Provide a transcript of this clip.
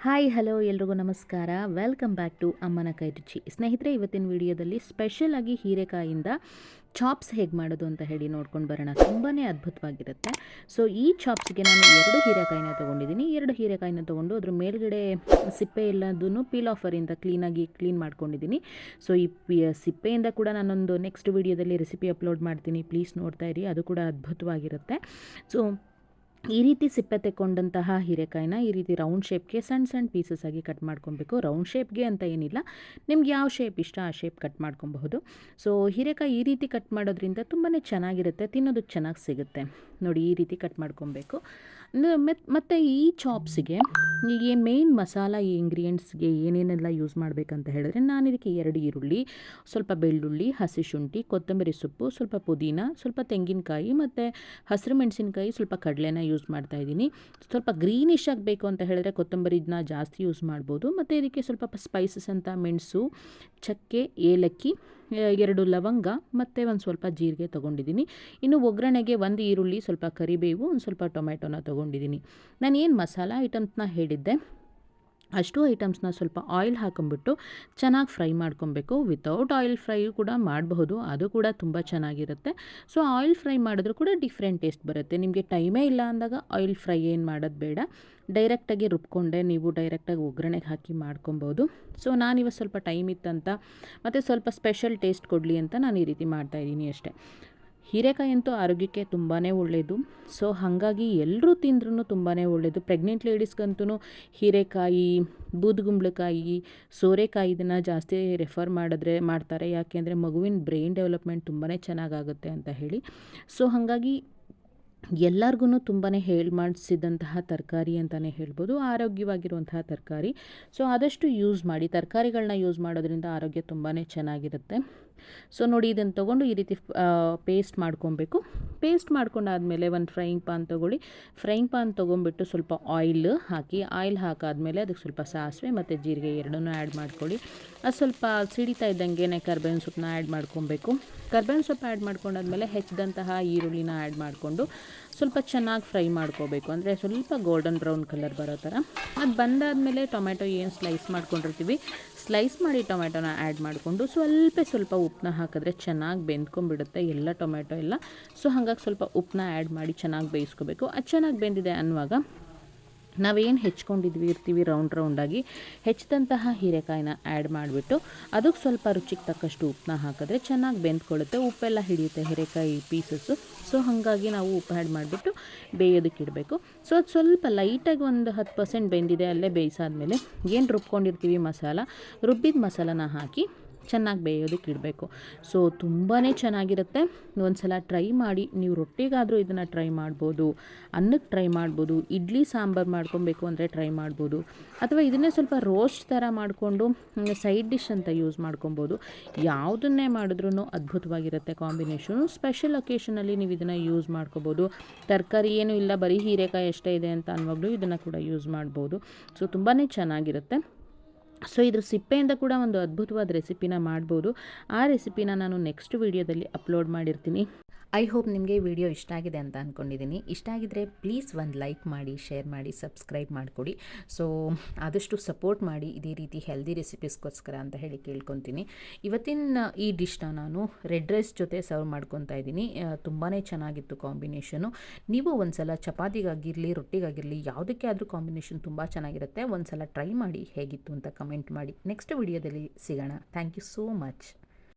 Hi, hello ಎಲ್ರಿಗೂ ನಮಸ್ಕಾರ. Welcome back to ಅಮ್ಮನ ಕೈ ರುಚಿ. ಸ್ನೇಹಿತರೆ, ಇವತ್ತಿನ ವಿಡಿಯೋದಲ್ಲಿ ಸ್ಪೆಷಲ್ ಆಗಿ ಹೀರೆಕಾಯಿಂದ ಚಾಪ್ಸ್ ಹೇಗೆ ಮಾಡೋದು ಅಂತ ಹೇಳಿ ನೋಡ್ಕೊಂಡು ಬರೋಣ. ತುಂಬಾ ಅದ್ಭುತವಾಗಿರುತ್ತೆ. ಸೊ, ಈ ಚಾಪ್ಸ್ಗೆ ನಾನು ಎರಡು ಹೀರೆಕಾಯಿನ ತೊಗೊಂಡಿದ್ದೀನಿ. ಎರಡು ಹೀರೆಕಾಯಿನ ತೊಗೊಂಡು ಅದ್ರ ಮೇಲ್ಗಡೆ ಸಿಪ್ಪೆ ಎಲ್ಲದನ್ನು ಪೀಲ್ ಆಫರಿಂದ ಕ್ಲೀನಾಗಿ ಕ್ಲೀನ್ ಮಾಡ್ಕೊಂಡಿದ್ದೀನಿ. ಸೊ, ಈ ಸಿಪ್ಪೆಯಿಂದ ಕೂಡ ನಾನೊಂದು ನೆಕ್ಸ್ಟ್ ವಿಡಿಯೋದಲ್ಲಿ ರೆಸಿಪಿ ಅಪ್ಲೋಡ್ ಮಾಡ್ತೀನಿ. ಪ್ಲೀಸ್ ನೋಡ್ತಾ ಇರಿ. ಅದು ಕೂಡ ಅದ್ಭುತವಾಗಿರುತ್ತೆ. ಸೊ ಈ ರೀತಿ ಸಿಪ್ಪೆ ತೆಕ್ಕೊಂಡಂತಹ ಹೀರೆಕಾಯಿನ ಈ ರೀತಿ ರೌಂಡ್ ಶೇಪ್ಗೆ ಸಣ್ಣ ಸಣ್ಣ ಪೀಸಸ್ ಆಗಿ ಕಟ್ ಮಾಡ್ಕೊಬೇಕು. ರೌಂಡ್ ಶೇಪ್ಗೆ ಅಂತ ಏನಿಲ್ಲ. ನಿಮ್ಗೆ ಯಾವ ಶೇಪ್ ಇಷ್ಟ ಆ ಶೇಪ್ ಕಟ್ ಮಾಡ್ಕೊಬಹುದು. ಸೊ ಹೀರೆಕಾಯಿ ಈ ರೀತಿ ಕಟ್ ಮಾಡೋದ್ರಿಂದ ತುಂಬಾ ಚೆನ್ನಾಗಿರುತ್ತೆ, ತಿನ್ನೋದಕ್ಕೆ ಚೆನ್ನಾಗಿ ಸಿಗುತ್ತೆ. ನೋಡಿ ಈ ರೀತಿ ಕಟ್ ಮಾಡ್ಕೊಬೇಕು. ಮತ್ತು ಈ ಚಾಪ್ಸಿಗೆ ಈಗ ಮೇನ್ ಮಸಾಲ ಈ ಇಂಗ್ರೀಡಿಯೆಂಟ್ಸ್ಗೆ ಏನೇನೆಲ್ಲ ಯೂಸ್ ಮಾಡಬೇಕಂತ ಹೇಳಿದ್ರೆ ನಾನು ಇದಕ್ಕೆ ಎರಡು ಈರುಳ್ಳಿ, ಸ್ವಲ್ಪ ಬೆಳ್ಳುಳ್ಳಿ, ಹಸಿ ಶುಂಠಿ, ಕೊತ್ತಂಬರಿ ಸೊಪ್ಪು, ಸ್ವಲ್ಪ ಪುದೀನ, ಸ್ವಲ್ಪ ತೆಂಗಿನಕಾಯಿ ಮತ್ತು ಹಸಿರು ಮೆಣಸಿನಕಾಯಿ, ಸ್ವಲ್ಪ ಕಡಲೆನ ಯೂಸ್ ಮಾಡ್ತಾ ಇದ್ದೀನಿ. ಸ್ವಲ್ಪ ಗ್ರೀನಿಶ್ ಆಗಬೇಕು ಅಂತ ಹೇಳಿದ್ರೆ ಕೊತ್ತಂಬರಿನ ಜಾಸ್ತಿ ಯೂಸ್ ಮಾಡ್ಬೋದು. ಮತ್ತು ಇದಕ್ಕೆ ಸ್ವಲ್ಪ ಸ್ಪೈಸಸ್ ಅಂತ ಮೆಣಸು, ಚಕ್ಕೆ, ಏಲಕ್ಕಿ ಎರಡು ಲವಂಗ ಮತ್ತು ಒಂದು ಸ್ವಲ್ಪ ಜೀರಿಗೆ ತೊಗೊಂಡಿದ್ದೀನಿ. ಇನ್ನು ಒಗ್ಗರಣೆಗೆ ಒಂದು ಈರುಳ್ಳಿ, ಸ್ವಲ್ಪ ಕರಿಬೇವು, ಒಂದು ಸ್ವಲ್ಪ ಟೊಮೆಟೊನ ತೊಗೊಂಡಿದ್ದೀನಿ. ನಾನು ಏನು ಮಸಾಲ ಐಟಮ್ಸ್ನ ಹೇಳಿದ್ದೆ? ಅಷ್ಟು ಐಟಮ್ಸ್ನ ಸ್ವಲ್ಪ ಆಯಿಲ್ ಹಾಕೊಂಬಿಟ್ಟು ಚೆನ್ನಾಗಿ ಫ್ರೈ ಮಾಡ್ಕೊಬೇಕು. ವಿತೌಟ್ ಆಯಿಲ್ ಫ್ರೈ ಕೂಡ ಮಾಡಬಹುದು, ಅದು ಕೂಡ ತುಂಬ ಚೆನ್ನಾಗಿರುತ್ತೆ. ಸೊ ಆಯಿಲ್ ಫ್ರೈ ಮಾಡಿದ್ರೂ ಕೂಡ ಡಿಫ್ರೆಂಟ್ ಟೇಸ್ಟ್ ಬರುತ್ತೆ. ನಿಮಗೆ ಟೈಮೇ ಇಲ್ಲ ಅಂದಾಗ ಆಯಿಲ್ ಫ್ರೈ ಏನು ಮಾಡೋದು ಬೇಡ. ಡೈರೆಕ್ಟಾಗಿ ರುಬ್ಕೊಂಡೆ ನೀವು ಡೈರೆಕ್ಟಾಗಿ ಒಗ್ಗರಣೆಗೆ ಹಾಕಿ ಮಾಡ್ಕೊಬೋದು. ಸೊ ನಾನಿವಾಗ ಸ್ವಲ್ಪ ಟೈಮ್ ಇತ್ತಂತ, ಮತ್ತು ಸ್ವಲ್ಪ ಸ್ಪೆಷಲ್ ಟೇಸ್ಟ್ ಕೊಡಲಿ ಅಂತ ನಾನು ಈ ರೀತಿ ಮಾಡ್ತಾಯಿದ್ದೀನಿ ಅಷ್ಟೇ. ಹೀರೆಕಾಯಿ ಅಂತೂ ಆರೋಗ್ಯಕ್ಕೆ ತುಂಬಾ ಒಳ್ಳೆಯದು ಸೊ, ಹಾಗಾಗಿ ಎಲ್ಲರೂ ತಿಂದ್ರೂ ತುಂಬಾ ಒಳ್ಳೆಯದು ಪ್ರೆಗ್ನೆಂಟ್ ಲೇಡೀಸ್ಗಂತೂ ಹೀರೆಕಾಯಿ, ಬೂದುಗುಂಬಳಕಾಯಿ, ಸೋರೆಕಾಯಿ ಇದನ್ನು ಜಾಸ್ತಿ ರೆಫರ್ ಮಾಡಿದ್ರೆ, ಮಾಡ್ತಾರೆ. ಯಾಕೆಂದರೆ ಮಗುವಿನ ಬ್ರೈನ್ ಡೆವಲಪ್ಮೆಂಟ್ ತುಂಬಾ ಚೆನ್ನಾಗಾಗುತ್ತೆ ಅಂತ ಹೇಳಿ. ಸೊ, ಹಾಗಾಗಿ ಎಲ್ಲರಿಗೂ ತುಂಬಾ ಹೇಳಿ ಮಾಡಿಸಿದಂತಹ ತರಕಾರಿ ಅಂತಲೇ ಹೇಳ್ಬೋದು, ಆರೋಗ್ಯವಾಗಿರುವಂತಹ ತರಕಾರಿ. ಸೊ, ಆದಷ್ಟು ಯೂಸ್ ಮಾಡಿ ತರಕಾರಿಗಳನ್ನ ಯೂಸ್ ಮಾಡೋದ್ರಿಂದ ಆರೋಗ್ಯ ತುಂಬಾ ಚೆನ್ನಾಗಿರುತ್ತೆ. ಸೊ, ನೋಡಿ ಇದನ್ನು ತೊಗೊಂಡು ಈ ರೀತಿ ಪೇಸ್ಟ್ ಮಾಡ್ಕೊಬೇಕು. ಪೇಸ್ಟ್ ಮಾಡ್ಕೊಂಡಾದಮೇಲೆ ಒಂದು ಫ್ರೈಯಿಂಗ್ ಪಾನ್ ತೊಗೊಳ್ಳಿ. ಫ್ರೈಯಿಂಗ್ ಪಾನ್ ತೊಗೊಂಬಿಟ್ಟು ಸ್ವಲ್ಪ ಆಯಿಲ್ ಹಾಕಿ ಆಯಿಲ್ ಹಾಕಾದಮೇಲೆ ಅದಕ್ಕೆ ಸ್ವಲ್ಪ ಸಾಸಿವೆ ಮತ್ತು ಜೀರಿಗೆ ಎರಡನ್ನೂ ಆ್ಯಡ್ ಮಾಡ್ಕೊಳ್ಳಿ. ಅದು ಸ್ವಲ್ಪ ಸಿಡಿತಾ ಇದ್ದಂಗೆ ಕರ್ಬೇವಿನ ಸೊಪ್ಪನ್ನ ಆ್ಯಡ್ ಮಾಡ್ಕೊಬೇಕು. ಕರ್ಬೇವಿನ ಸೊಪ್ಪು ಆ್ಯಡ್ ಮಾಡ್ಕೊಂಡಾದ್ಮೇಲೆ ಹೆಚ್ಚಿದಂತಹ ಈರುಳ್ಳಿನ ಆ್ಯಡ್ ಮಾಡಿಕೊಂಡು ಸ್ವಲ್ಪ ಚೆನ್ನಾಗಿ ಫ್ರೈ ಮಾಡ್ಕೋಬೇಕು. ಅಂದರೆ ಸ್ವಲ್ಪ ಗೋಲ್ಡನ್ ಬ್ರೌನ್ ಕಲರ್ ಬರೋ ಥರ ಅದು ಬಂದಾದಮೇಲೆ ಟೊಮೆಟೊ ಏನು ಸ್ಲೈಸ್ ಮಾಡ್ಕೊಂಡಿರ್ತೀವಿ, ಸ್ಲೈಸ್ ಮಾಡಿ ಟೊಮೆಟೊನ ಆ್ಯಡ್ ಮಾಡಿಕೊಂಡು ಸ್ವಲ್ಪ ಸ್ವಲ್ಪ ಉಪ್ಪನ್ನ ಹಾಕಿದ್ರೆ ಚೆನ್ನಾಗಿ ಬೆಂದ್ಕೊಂಡ್ಬಿಡುತ್ತೆ ಎಲ್ಲ ಟೊಮೆಟೊ ಎಲ್ಲ. ಸೊ ಹಾಗಾಗಿ ಸ್ವಲ್ಪ ಉಪ್ಪನ್ನ ಆ್ಯಡ್ ಮಾಡಿ ಚೆನ್ನಾಗಿ ಬೇಯಿಸ್ಕೋಬೇಕು. ಅದು ಚೆನ್ನಾಗಿ ಬೆಂದಿದೆ ಅನ್ನುವಾಗ ನಾವೇನು ಹೆಚ್ಕೊಂಡಿದ್ವಿ, ಇರ್ತೀವಿ ರೌಂಡ್ ರೌಂಡಾಗಿ ಹೆಚ್ಚಿದಂತಹ ಹೀರೆಕಾಯಿನ ಆ್ಯಡ್ ಮಾಡಿಬಿಟ್ಟು, ಅದಕ್ಕೆ ಸ್ವಲ್ಪ ರುಚಿಗೆ ತಕ್ಕಷ್ಟು ಉಪ್ಪನ್ನ ಹಾಕಿದ್ರೆ ಚೆನ್ನಾಗಿ ಬೆಂದ್ಕೊಳ್ಳುತ್ತೆ. ಉಪ್ಪೆಲ್ಲ ಹಿಡಿಯುತ್ತೆ ಹೀರೆಕಾಯಿ ಪೀಸಸ್ಸು ಸೊ ಹಾಗಾಗಿ ನಾವು ಉಪ್ಪು ಆ್ಯಡ್ ಮಾಡಿಬಿಟ್ಟು ಬೇಯೋದಕ್ಕೆ ಇಡಬೇಕು. ಸೊ ಅದು ಸ್ವಲ್ಪ ಲೈಟಾಗಿ ಒಂದು ಹತ್ತು ಪರ್ಸೆಂಟ್ ಬೆಂದಿದೆ, ಅಲ್ಲೇ ಬೇಯಿಸಾದ್ಮೇಲೆ, ಏನು ರುಬ್ಕೊಂಡಿರ್ತೀವಿ ಮಸಾಲ, ರುಬ್ಬಿದ ಮಸಾಲನ ಹಾಕಿ ಚೆನ್ನಾಗಿ ಬೇಯೋದಕ್ಕೆ ಇಡಬೇಕು. ಸೊ ತುಂಬಾ ಚೆನ್ನಾಗಿರುತ್ತೆ. ಒಂದು ಸಲ ಟ್ರೈ ಮಾಡಿ. ನೀವು ರೊಟ್ಟಿಗಾದರೂ ಇದನ್ನು ಟ್ರೈ ಮಾಡ್ಬೋದು. ಅನ್ನಕ್ಕೆ ಟ್ರೈ ಮಾಡ್ಬೋದು. ಇಡ್ಲಿ ಸಾಂಬಾರು ಮಾಡ್ಕೊಬೇಕು ಅಂದರೆ ಟ್ರೈ ಮಾಡ್ಬೋದು. ಅಥವಾ ಇದನ್ನೇ ಸ್ವಲ್ಪ ರೋಸ್ಟ್ ಥರ ಮಾಡಿಕೊಂಡು ಸೈಡ್ ಡಿಶ್ ಅಂತ ಯೂಸ್ ಮಾಡ್ಕೊಬೋದು. ಯಾವುದನ್ನೇ ಮಾಡಿದ್ರೂ ಅದ್ಭುತವಾಗಿರುತ್ತೆ ಕಾಂಬಿನೇಷನು. ಸ್ಪೆಷಲ್ ಒಕೇಶನಲ್ಲಿ ನೀವು ಇದನ್ನು ಯೂಸ್ ಮಾಡ್ಕೋಬೋದು. ತರಕಾರಿ ಏನೂ ಇಲ್ಲ, ಬರೀ ಹೀರೆಕಾಯಿ ಎಷ್ಟೇ ಇದೆ ಅಂತ ಅನ್ನುವಾಗಲೂ ಇದನ್ನು ಕೂಡ ಯೂಸ್ ಮಾಡ್ಬೋದು. ಸೊ ತುಂಬಾ ಚೆನ್ನಾಗಿರುತ್ತೆ. ಸೊ ಇದ್ರ ಸಿಪ್ಪೆಯಿಂದ ಕೂಡ ಒಂದು ಅದ್ಭುತವಾದ ರೆಸಿಪಿನ ಮಾಡ್ಬೋದು. ಆ ರೆಸಿಪಿನ ನಾನು ನೆಕ್ಸ್ಟ್ ವೀಡಿಯೋದಲ್ಲಿ ಅಪ್ಲೋಡ್ ಮಾಡಿರ್ತೀನಿ. ಐ ಹೋಪ್ ನಿಮಗೆ ವಿಡಿಯೋ ಇಷ್ಟ ಆಗಿದೆ ಅಂತ ಅಂದ್ಕೊಂಡಿದ್ದೀನಿ ಇಷ್ಟ ಆಗಿದ್ರೆ ಪ್ಲೀಸ್ ಒಂದು ಲೈಕ್ ಮಾಡಿ, ಶೇರ್ ಮಾಡಿ, ಸಬ್ಸ್ಕ್ರೈಬ್ ಮಾಡಿಕೊಡಿ. ಸೊ ಆದಷ್ಟು ಸಪೋರ್ಟ್ ಮಾಡಿ, ಇದೇ ರೀತಿ ಹೆಲ್ದಿ ರೆಸಿಪೀಸ್ಗೋಸ್ಕರ ಅಂತ ಹೇಳಿ ಕೇಳ್ಕೊತೀನಿ. ಇವತ್ತಿನ ಈ ಡಿಶ್ನ ನಾನು ರೆಡ್ ರೈಸ್ ಜೊತೆ ಸರ್ವ್ ಮಾಡ್ಕೊತಾ ಇದ್ದೀನಿ. ತುಂಬಾ ಚೆನ್ನಾಗಿತ್ತು ಕಾಂಬಿನೇಷನು. ನೀವು ಒಂದು ಸಲ ಚಪಾತಿಗಾಗಿರಲಿ, ರೊಟ್ಟಿಗಾಗಿರಲಿ, ಯಾವುದಕ್ಕೆ ಆದರೂ ಕಾಂಬಿನೇಷನ್ ತುಂಬ ಚೆನ್ನಾಗಿರುತ್ತೆ. ಒಂದು ಸಲ ಟ್ರೈ ಮಾಡಿ ಹೇಗಿತ್ತು ಅಂತ ಕಮೆಂಟ್ ಮಾಡಿ. ನೆಕ್ಸ್ಟ್ ವಿಡಿಯೋದಲ್ಲಿ ಸಿಗೋಣ. Thank you so much.